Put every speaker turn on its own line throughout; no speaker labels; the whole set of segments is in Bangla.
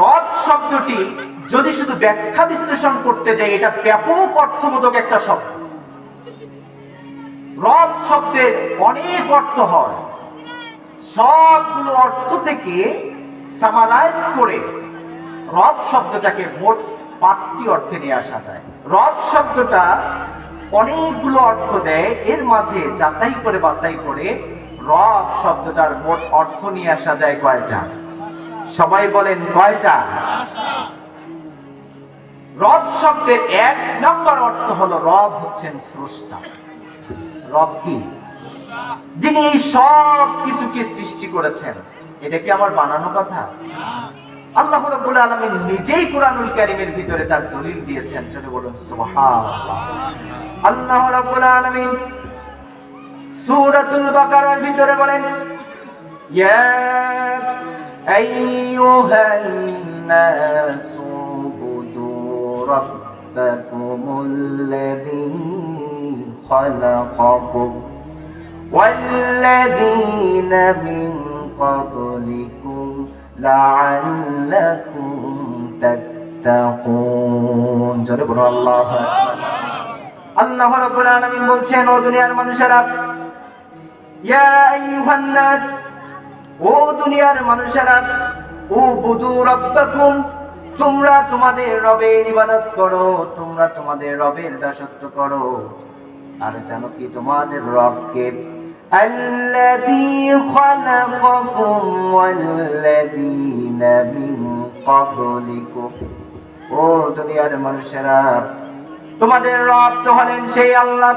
রব শব্দটি যদি শুধু ব্যাখ্যা বিশ্লেষণ করতে যাই, এটা ব্যাপক অর্থবোধক একটা শব্দ। রব শব্দের অনেক অর্থ হয়। সবগুলো অর্থ থেকে সামারাইজ করে রব শব্দটাকে মোট পাঁচটি অর্থে নিয়ে আসা যায়। রব শব্দটা অনেকগুলো অর্থ দেয়, এর মাঝে যাচাই করে বাছাই করে রব শব্দটার মোট অর্থ নিয়ে আসা যায় কয়টা? সবাই বলেন কয়টা? রব শব্দের এক নম্বর অর্থ হলো রব হচ্ছেন স্রষ্টা। রব কি? যিনি সব কিছুকে সৃষ্টি করেছেন। এটা কি আমার বানানো কথা? আল্লাহ নিজেই ভিতরে তার দলিল দিয়েছেন, জোরে বলুন, সুবহানাল্লাহ। আল্লাহ রাব্বুল আলামিন সূরাতুল বাকারার ভিতরে বলেন, ইয়া আইয়ুহান নাসু বুদু রাব্বাকুমুল্লাযী খালাকাকুম والذين من قبلكم لعلكم تتقون জোরে বলো আল্লাহু আকবার আল্লাহ রাব্বুল আলামিন বলছেন ও দুনিয়ার মানুষেরা ইয়া আইয়ুহান নাস ও দুনিয়ার মানুষেরা ও বুদু রাব্বাকুম তোমরা তোমাদের রবের ইবাদত করো তোমরা তোমাদের রবের দাসত্ব করো আর জানো কি তোমাদের রবকে الذي خلقكم والذين من قبلكم ও দুনিয়ার মানুষেরা তোমাদের রব তো হলেন সেই আল্লাহ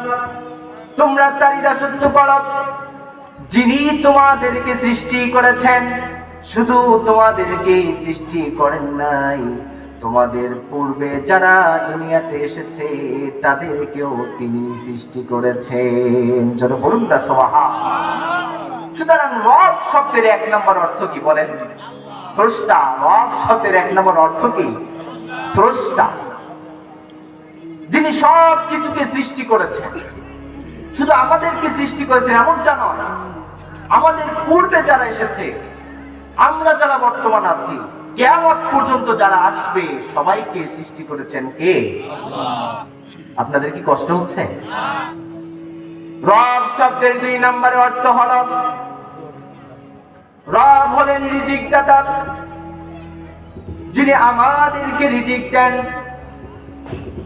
তোমরা তারই দাসত্ব করো যিনি তোমাদেরকে সৃষ্টি করেছেন, শুধু তোমাদেরকে সৃষ্টি করেন নাই। তোমাদের পূর্বে যারা দুনিয়াতে এসেছে, তাদেরকেও তিনি সৃষ্টি করেছেন। যেন বলুন না সবাহা সুতরাং রব শব্দের এক নম্বর অর্থ কি বলেন? স্রষ্টা। রব শব্দের এক নম্বর অর্থ কি? স্রষ্টা। যিনি সব কিছুকে সৃষ্টি করেছেন। শুধু আমাদেরকে সৃষ্টি করেছেন এমনটা নয় আমাদের পূর্বে যারা এসেছে, আমরা যারা বর্তমান আছি, কেয়ামত পর্যন্ত যারা আসবে, সবাইকে সৃষ্টি করেছেন কে? আপনাদের কি কষ্ট হচ্ছে? রব শব্দের দুই নম্বরে অর্থ হল, রব হলেন রিজিক দাতা যিনি আমাদেরকে রিজিক দেন।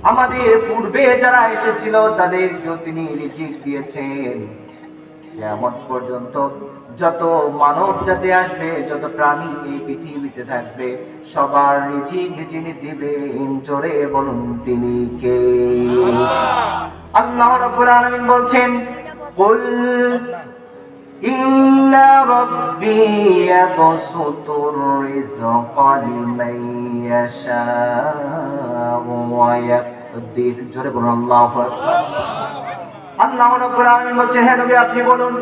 আমাদের পূর্বে যারা এসেছিল, তাদেরকেও তিনি রিজিক দিয়েছেন। কেমন পর্যন্ত যত মানব জাতি আসবে, যত প্রাণী এই পৃথিবীতে থাকবে, সবার রিজিক যিনি দিবেন জোরে বলুন তিনি কে? আল্লাহ রাব্বুল আলামিন বলছেন, কুল ইন্না রাব্বি ইয়াবসুতুর রিজকা লিমান ইয়াশাউ ওয়া ইয়াকদির। জোরে বলুন, আল্লাহু আকবার। আল্লাহ রাব্বুল আলামিন বলছেন হে নবী, আপনি বলুন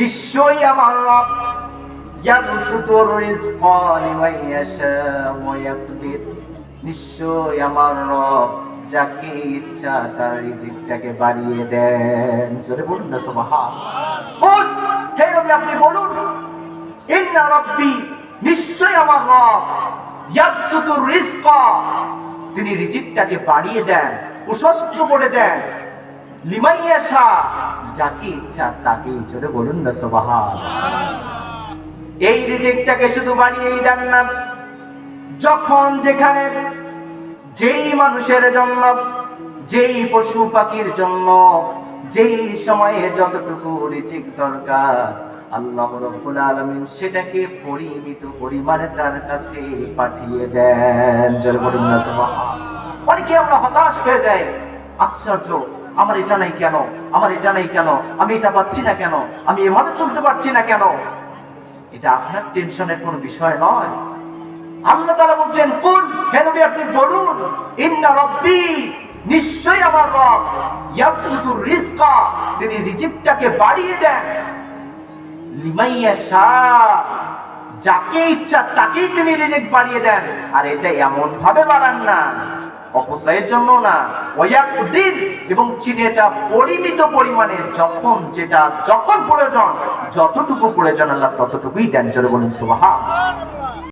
নিশ্চয়ই আমার নিশ্চয়ই আমার রব যাকে ইচ্ছা তার রিজিকটাকে বাড়িয়ে দেন। বলুন আপনি বলুন নিশ্চয়ই আমার তিনি রিজিকটাকে বাড়িয়ে দেন। প্রশস্ত করে দেন। লিমাইয়াশা যাকে ইচ্ছা তাকে জোরে বলুন না, সুবহান। এই রিজিকটাকে শুধু বাড়িয়েই দেন না, যখন যেখানে যেই মানুষের জন্য, যেই পশু পাখির জন্য, যেই সময়ে যতটুকু রিজিক দরকার, আল্লাহ রব্বুল আলামিন সেটাকে পরিমিত পরিমাণে তার কাছে পাঠিয়ে দেন। জোরে বলুন না অনেকে আমরা হতাশ হয়ে যাই। আশ্চর্য, আমার এটা নাই কেন? আমার এটা নাই কেন? আমি এটা পাচ্ছি না কেন? আমি এভাবে চলতে পারছি না কেন? এটা আপনার টেনশনের কোনো বিষয় নয়। আল্লাহ তাআলা বলছেন, কুল, হে আপনি বলুন, ইন্না রাব্বি, নিশ্চয়ই আমার রব ইয়াবসুতুর রিজকা, তিনি রিজিকটাকে বাড়িয়ে দেন। লিমাইয়া লিমাইয়াশা যাকে ইচ্ছা তাকেই তিনি রিজিক বাড়িয়ে দেন। আর এটা এমন ভাবে বাড়ান না। অপচয়ের জন্য না ওয়াকুদ্দিন এবং চিনি এটা পরিমিত পরিমাণে যখন যেটা যখন প্রয়োজন, যতটুকু প্রয়োজন, আল্লাহ ততটুকুই দেন, জোরে বলেন সুবহান।